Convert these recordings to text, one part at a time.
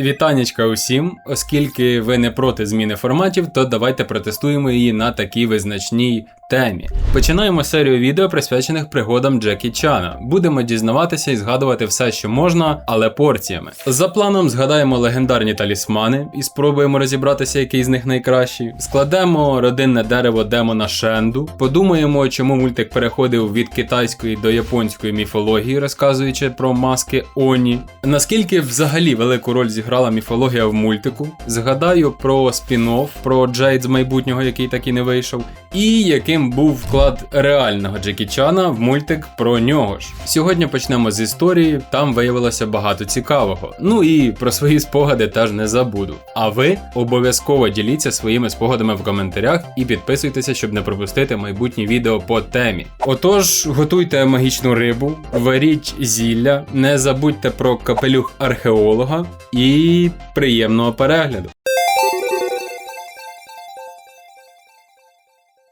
Вітанечка усім, оскільки ви не проти зміни форматів, то давайте протестуємо її на такій визначній темі. Починаємо серію відео, присвячених пригодам Джекі Чана. Будемо дізнаватися і згадувати все, що можна, але порціями. За планом згадаємо легендарні талісмани і спробуємо розібратися, який з них найкращий. Складемо родинне дерево демона Шенду, подумаємо, чому мультик переходив від китайської до японської міфології, розказуючи про маски Оні. Наскільки взагалі велику роль зіграла міфологія в мультику? Згадаю про спін-офф, про Джейд з майбутнього, який так і не вийшов, і яким був вклад реального Джекі Чана в мультик про нього ж. Сьогодні почнемо з історії, там виявилося багато цікавого. Ну і про свої спогади теж не забуду. А ви обов'язково діліться своїми спогадами в коментарях і підписуйтеся, щоб не пропустити майбутні відео по темі. Отож, готуйте магічну рибу, варіть зілля, не забудьте про капелюх археолога і приємного перегляду.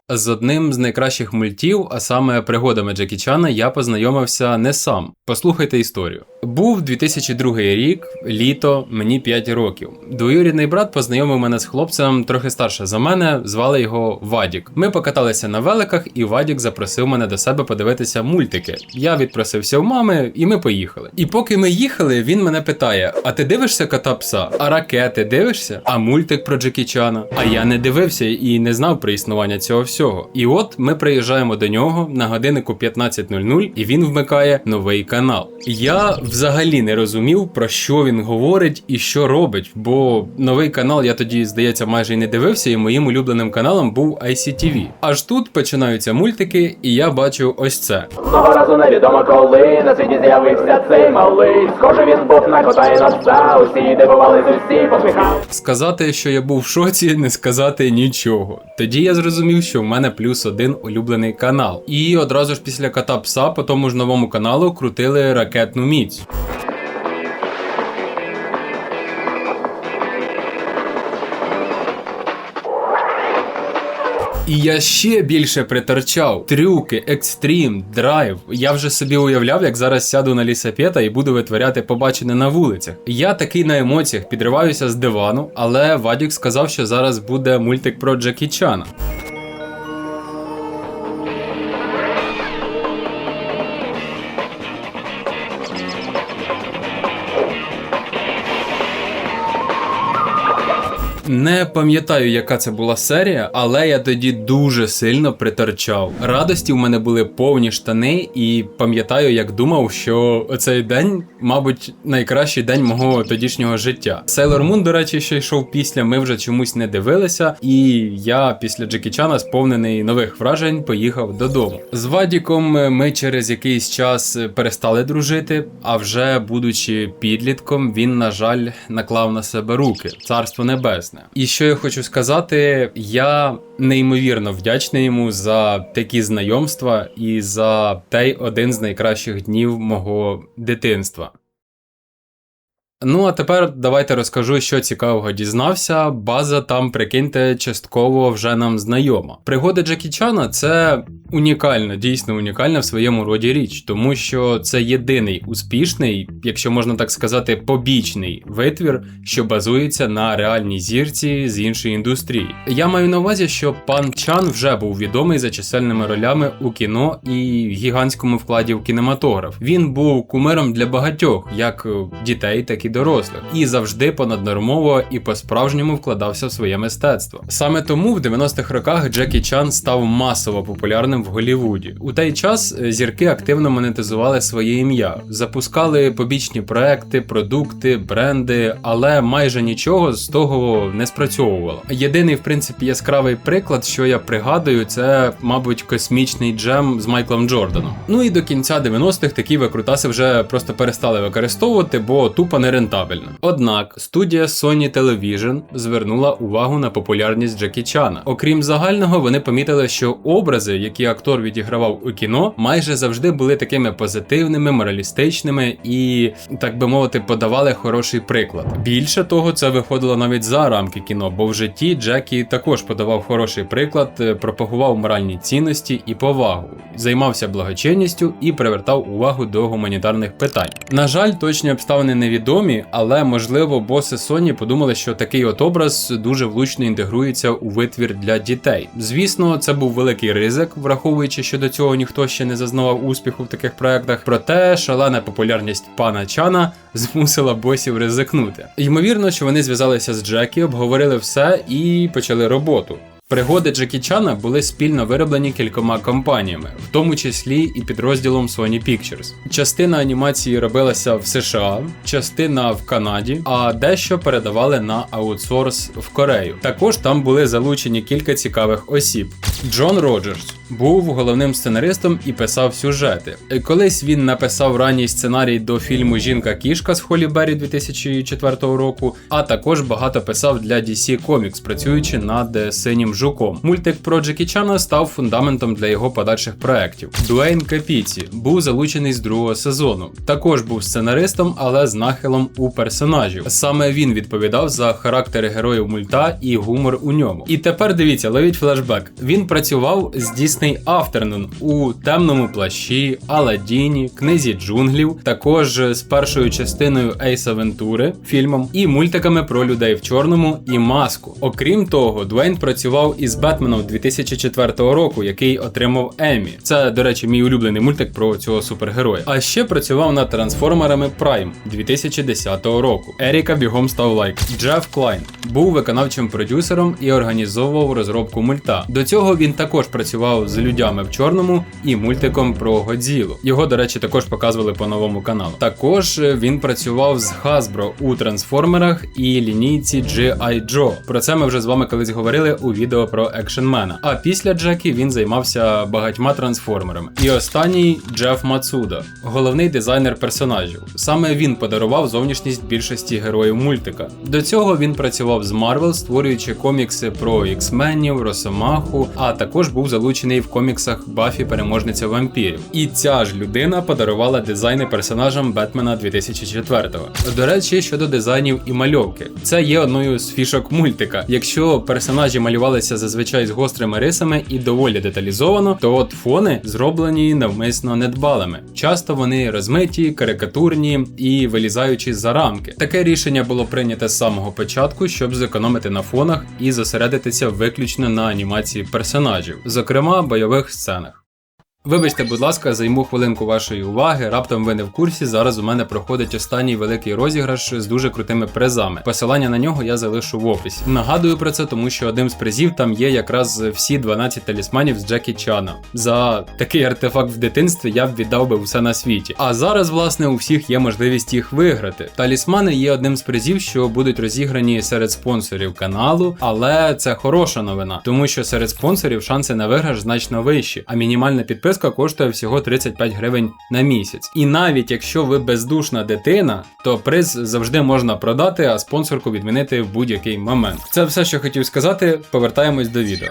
З одним з найкращих мультів, а саме пригодами Джекі Чана, я познайомився не сам. Послухайте історію. Був 2002 рік, літо, мені 5 років. Двоюрідний брат познайомив мене з хлопцем трохи старше за мене, звали його Вадік. Ми покаталися на великах, і Вадік запросив мене до себе подивитися мультики. Я відпросився в мами, і ми поїхали. І поки ми їхали, він мене питає: А ти дивишся кота пса? А ракети дивишся? А мультик про Джекі Чана? А я не дивився і не знав про існування цього всього. І от ми приїжджаємо до нього на годиннику 15.00, і він вмикає новий канал. Я взагалі не розумів, про що він говорить і що робить, бо новий канал я тоді, здається, майже й не дивився, і моїм улюбленим каналом був ICTV. Аж тут починаються мультики, і я бачу ось це. Одного разу невідомо коли на світі з'явився цей малий. Схоже він був на кота і на пса, усі дивувались, усі посміхав. Сказати, що я був в шоці, не сказати нічого. Тоді я зрозумів, що в мене плюс один улюблений канал. І одразу ж після кота пса по тому ж новому каналу крутили ракетну міць. І я ще більше приторчав. Трюки, екстрім, драйв. Я вже собі уявляв, як зараз сяду на лісапета і буду витворяти побачене на вулицях. Я такий на емоціях підриваюся з дивану, але Вадік сказав, що зараз буде мультик про Джекі Чана. Не пам'ятаю, яка це була серія, але я тоді дуже сильно приторчав. Радості в мене були повні штани, і пам'ятаю, як думав, що цей день, мабуть, найкращий день мого тодішнього життя. Sailor Moon, до речі, ще йшов після. Ми вже чомусь не дивилися, і я після Джекі Чана, сповнений нових вражень, поїхав додому. З Вадіком ми через якийсь час перестали дружити, а вже будучи підлітком, він, на жаль, наклав на себе руки. Царство небесне. І що я хочу сказати, я неймовірно вдячний йому за такі знайомства і за той один з найкращих днів мого дитинства. Ну, а тепер давайте розкажу, що цікавого дізнався. База там, прикиньте, частково вже нам знайома. Пригоди Джекі Чана це унікальна, дійсно унікальна в своєму роді річ, тому що це єдиний успішний, якщо можна так сказати, побічний витвір, що базується на реальній зірці з іншої індустрії. Я маю на увазі, що пан Чан вже був відомий за чисельними ролями у кіно і гігантському вкладі в кінематограф. Він був кумиром для багатьох, як дітей, так і дорослих, і завжди понаднормово і по-справжньому вкладався в своє мистецтво. Саме тому в 90-х роках Джекі Чан став масово популярним в Голлівуді. У той час е, зірки активно монетизували своє ім'я, запускали побічні проекти, продукти, бренди, але майже нічого з того не спрацьовувало. Єдиний, в принципі, яскравий приклад, що я пригадую, це, мабуть, космічний джем з Майклом Джорданом. Ну і до кінця 90-х такі викрутаси вже просто перестали використовувати, бо тупо не рентабельно. Однак студія Sony Television звернула увагу на популярність Джекі Чана. Окрім загального, вони помітили, що образи, які актор відігравав у кіно, майже завжди були такими позитивними, моралістичними і, так би мовити, подавали хороший приклад. Більше того, це виходило навіть за рамки кіно, бо в житті Джекі також подавав хороший приклад, е, пропагував моральні цінності і повагу, займався благочинністю і привертав увагу до гуманітарних питань. На жаль, точні обставини невідомі. Невідомі, але можливо боси Sony подумали, що такий от образ дуже влучно інтегрується у витвір для дітей. Звісно, це був великий ризик, враховуючи, що до цього ніхто ще не зазнавав успіху в таких проектах. Проте шалена популярність пана Чана змусила босів ризикнути. Ймовірно, що вони зв'язалися з Джекі, обговорили все і почали роботу. Пригоди Джекі Чана були спільно вироблені кількома компаніями, в тому числі і підрозділом Sony Pictures. Частина анімації робилася в США, частина в Канаді, а дещо передавали на аутсорс в Корею. Також там були залучені кілька цікавих осіб. Джон Роджерс був головним сценаристом і писав сюжети. Колись він написав ранній сценарій до фільму Жінка кішка з Холі Беррі 2004 року, а також багато писав для DC Comics, працюючи над синім жуком. Мультик про Джекі Чана став фундаментом для його подальших проєктів. Дуейн Капіці був залучений з другого сезону. Також був сценаристом, але з нахилом у персонажів. Саме він відповідав за характери героїв мульта і гумор у ньому. І тепер дивіться, ловіть флешбек. Він працював з Disney Afternoon у темному плащі, Аладдіні, книзі джунглів, також з першою частиною Ейса Вентури, фільмом, і мультиками про людей в чорному і маску. Окрім того, Дуейн працював із Бетменом 2004 року, який отримав Еммі. Це, до речі, мій улюблений мультик про цього супергероя. А ще працював над трансформерами Prime 2010 року. Еріка бігом став лайк. Джеф Клайн був виконавчим продюсером і організовував розробку мульта. До цього він також працював з людьми в чорному і мультиком про Годзілу. Його, до речі, також показували по новому каналу. Також е, він працював з Hasbro у трансформерах і лінійці G.I. Joe. Про це ми вже з вами колись говорили у відео про екшенмена. А після Джекі він займався багатьма трансформерами. І останній Джеф Мацуда, головний дизайнер персонажів. Саме він подарував зовнішність більшості героїв мультика. До цього він працював з Marvel, створюючи комікси про Іксменів, Росомаху, а також був залучений в коміксах Бафі переможниця вампірів. І ця ж людина подарувала дизайни персонажам Бетмена 2004-го. До речі, щодо дизайнів і мальовки, це є одною з фішок мультика. Якщо персонажі малювалися зазвичай з гострими рисами і доволі деталізовано, то от фони зроблені навмисно недбалими. Часто вони розмиті, карикатурні і вилізаючі за рамки. Таке рішення було прийнято з самого початку, щоб зекономити на фонах і зосередитися виключно на анімації персонажів, зокрема бойових сценах. Вибачте, будь ласка, займу хвилинку вашої уваги. Раптом ви не в курсі. Зараз у мене проходить останній великий розіграш з дуже крутими призами. Посилання на нього я залишу в описі. Нагадую про це, тому що одним з призів там є якраз всі 12 талісманів з Джекі Чана. За такий артефакт в дитинстві я б віддав би все на світі. А зараз, власне, у всіх є можливість їх виграти. Талісмани є одним з призів, що будуть розіграні серед спонсорів каналу, але це хороша новина, тому що серед спонсорів шанси на виграш значно вищі, а мінімальна підписка коштує всього 35 гривень на місяць. І навіть якщо ви бездушна дитина, то приз завжди можна продати, а спонсорку відмінити в будь-який момент. Це все, що хотів сказати. Повертаємось до відео.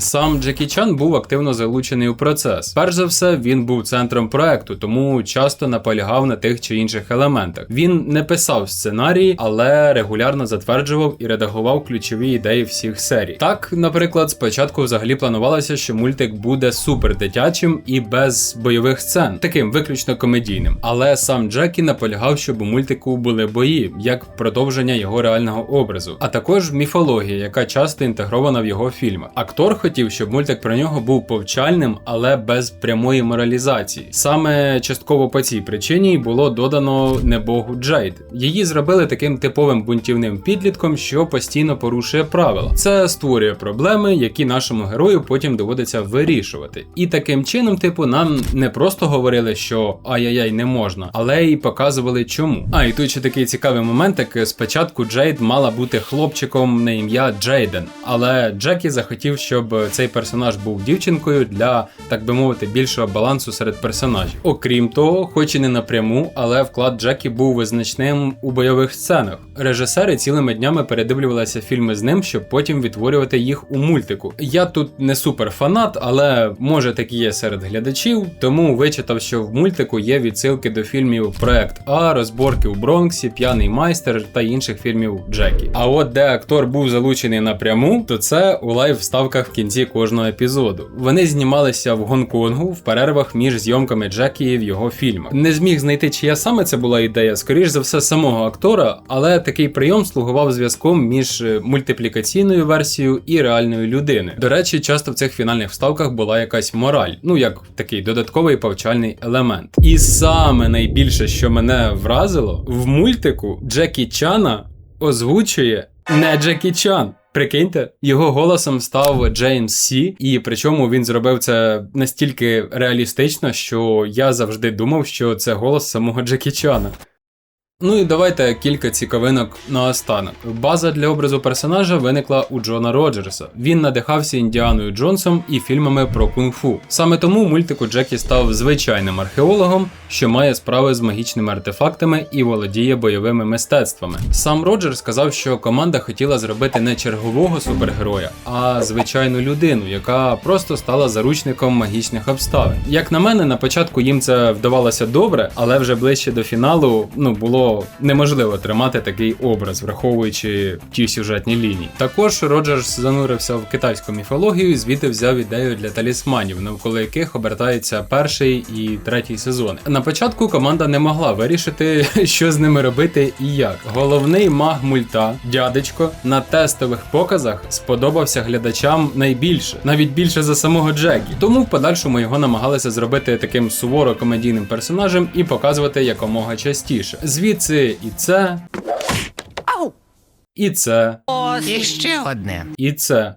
Сам Джекі Чан був активно залучений у процес. Перш за все, він був центром проекту, тому часто наполягав на тих чи інших елементах. Він не писав сценарії, але регулярно затверджував і редагував ключові ідеї всіх серій. Так, наприклад, спочатку взагалі планувалося, що мультик буде супер дитячим і без бойових сцен, таким виключно комедійним. Але сам Джекі наполягав, щоб у мультику були бої, як продовження його реального образу, а також міфологія, яка часто інтегрована в його фільмах. Актор хотів, щоб мультик про нього був повчальним, але без прямої моралізації. Саме частково по цій причині було додано небогу Джейд. Її зробили таким типовим бунтівним підлітком, що постійно порушує правила. Це створює проблеми, які нашому герою потім доводиться вирішувати. І таким чином, типу, нам не просто говорили, що ай-яй-яй не можна, але й показували чому. А і тут ще такий цікавий момент, як спочатку Джейд мала бути хлопчиком на ім'я Джейден, але Джекі захотів, щоб цей персонаж був дівчинкою для, так би мовити, більшого балансу серед персонажів. Окрім того, хоч і не напряму, але вклад Джекі був визначним у бойових сценах. Режисери цілими днями передивлювалися фільми з ним, щоб потім відтворювати їх у мультику. Я тут не супер фанат, але може такі є серед глядачів, тому вичитав, що в мультику є відсилки до фільмів Проект А, розборки у Бронксі, П'яний майстер та інших фільмів Джекі. А от де актор був залучений напряму, то це у лайв вставках в кінці кінці кожного епізоду. Вони знімалися в Гонконгу в перервах між зйомками Джекі в його фільмах. Не зміг знайти, чия саме це була ідея, скоріш за все, самого актора, але такий прийом слугував зв'язком між е, мультиплікаційною версією і реальною людиною. До речі, часто в цих фінальних вставках була якась мораль, ну як такий додатковий повчальний елемент. І саме найбільше, що мене вразило, в мультику Джекі Чана озвучує не Джекі Чан. Прикиньте, його голосом став Джеймс Сі, і причому він зробив це настільки реалістично, що я завжди думав, що це голос самого Джекі Чана. Ну і давайте кілька цікавинок наостанок. База для образу персонажа виникла у Джона Роджерса. Він надихався Індіаною Джонсом і фільмами про кунг-фу. Саме тому мультику Джекі став звичайним археологом, що має справи з магічними артефактами і володіє бойовими мистецтвами. Сам Роджерс сказав, що команда хотіла зробити не чергового супергероя, а звичайну людину, яка просто стала заручником магічних обставин. Як на мене, на початку їм це вдавалося добре, але вже ближче до фіналу ну було неможливо тримати такий образ, враховуючи ті сюжетні лінії. Також Роджерс занурився в китайську міфологію і звідти взяв ідею для талісманів, навколо яких обертається перший і третій сезон. На початку команда не могла вирішити, що з ними робити і як. Головний маг мульта, дядечко, на тестових показах сподобався глядачам найбільше, навіть більше за самого Джекі. Тому в подальшому його намагалися зробити таким суворо комедійним персонажем і показувати якомога частіше. Звідси і це. Ау! І це, О, І ще одне. і це.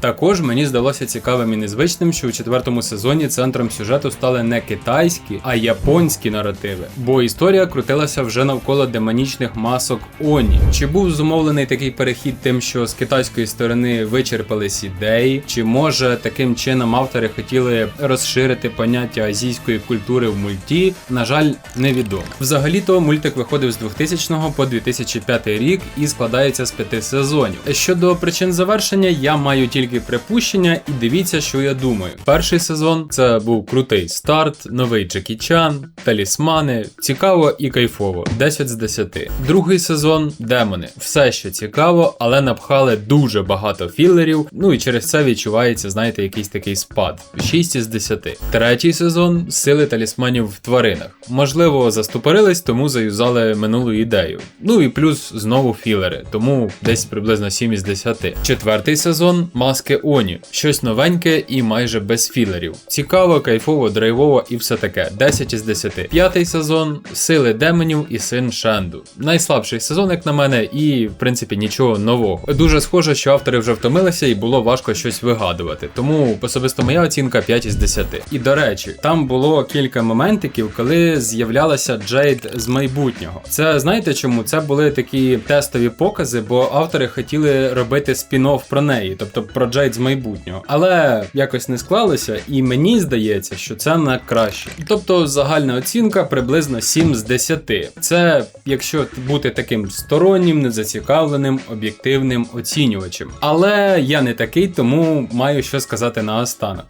Також мені здалося цікавим і незвичним, що у четвертому сезоні центром сюжету стали не китайські, а японські наративи, бо історія крутилася вже навколо демонічних масок Оні. Чи був зумовлений такий перехід тим, що з китайської сторони вичерпались ідеї, чи може таким чином автори хотіли розширити поняття азійської культури в мульті? На жаль, невідомо. Взагалі-то мультик виходив з 2000 по 2005 рік і складається з п'яти сезонів. Щодо причин завершення, я маю тільки припущення, і дивіться, що я думаю. Перший сезон це був крутий старт, новий Джекі Чан, талісмани, цікаво і кайфово. 10 з 10. Другий сезон демони. Все ще цікаво, але напхали дуже багато філерів. Ну і через це відчувається, знаєте, якийсь такий спад. 6 із 10. Третій сезон сили талісманів в тваринах. Можливо, застопорились, тому заюзали минулу ідею. Ну і плюс знову філери, тому десь приблизно 7 із 10. Четвертий сезон маски Оні. Щось новеньке і майже без філерів. Цікаво, кайфово, драйвово і все таке. 10 із 10. П'ятий сезон сили демонів і син Шенду. Найслабший сезон, як на мене, і в принципі нічого нового. Дуже схоже, що автори вже втомилися і було важко щось вигадувати. Тому особисто моя оцінка 5 із 10. І до речі, там було кілька моментиків, коли з'являлася Джейд з майбутнього. Це знаєте чому? Це були такі тестові покази, бо автори хотіли робити спін-офф про неї, тобто про Джейд з майбутнього. Але якось не склалося, і мені здається, що це на краще. Тобто загальна оцінка приблизно 7 з 10. Це якщо бути таким стороннім, незацікавленим, об'єктивним оцінювачем. Але я не такий, тому маю що сказати наостанок.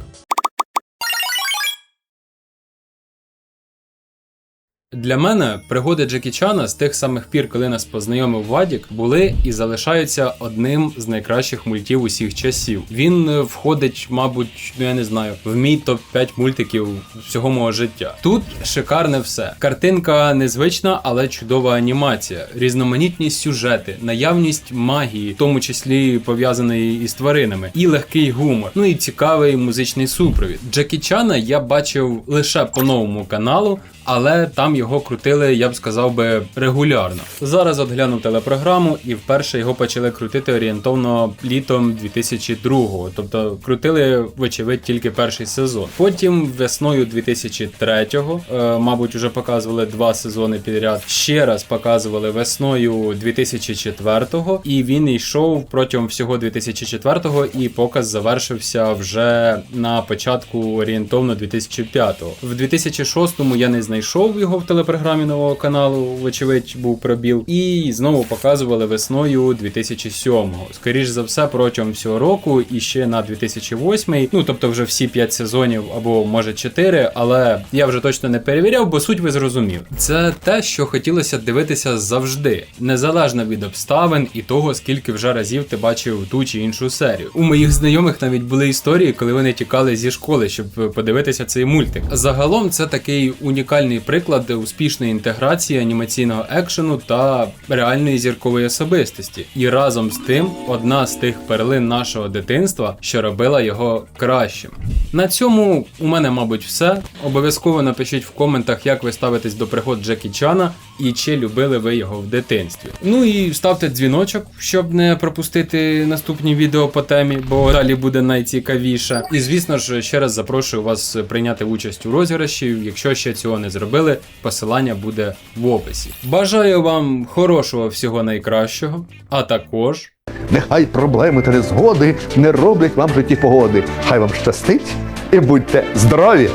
Для мене пригоди Джекі Чана з тих самих пір, коли нас познайомив Вадік, були і залишаються одним з найкращих мультів усіх часів. Він е, входить, мабуть, ну я не знаю, в мій топ 5 мультиків всього мого життя. Тут шикарне все. Картинка незвична, але чудова анімація, різноманітні сюжети, наявність магії, в тому числі пов'язаної із тваринами, і легкий гумор. Ну і цікавий музичний супровід. Джекі Чана я бачив лише по новому каналу. Але там його крутили, я б сказав би, регулярно. Зараз от глянув телепрограму, і вперше його почали крутити орієнтовно літом 2002-го. Тобто крутили, вочевидь, тільки перший сезон. Потім весною 2003-го, е, мабуть, вже показували два сезони підряд. Ще раз показували весною 2004-го, і він йшов протягом всього 2004-го, і показ завершився вже на початку орієнтовно 2005-го. В 2006-му я не знайшов його в телепрограмі нового каналу, вочевидь, був пробіл, і знову показували весною 2007-го. Скоріш за все, протягом всього року і ще на 2008-й, ну тобто вже всі 5 сезонів або може 4, але я вже точно не перевіряв, бо суть ви зрозумів. Це те, що хотілося дивитися завжди, незалежно від обставин і того, скільки вже разів ти бачив ту чи іншу серію. У моїх знайомих навіть були історії, коли вони тікали зі школи, щоб подивитися цей мультик. Загалом це такий унікальний приклад успішної інтеграції анімаційного екшену та реальної зіркової особистості. І разом з тим одна з тих перлин нашого дитинства, що робила його кращим. На цьому у мене, мабуть, все. Обов'язково напишіть в коментах, як ви ставитесь до пригод Джекі Чана і чи любили ви його в дитинстві. Ну і ставте дзвіночок, щоб не пропустити наступні відео по темі, бо далі буде найцікавіше. І звісно ж, ще раз запрошую вас прийняти участь у розіграші. Якщо ще цього не зробили, посилання буде в описі. Бажаю вам хорошого всього найкращого, а також. Нехай проблеми та незгоди не роблять вам житті погоди. Хай вам щастить і будьте здорові!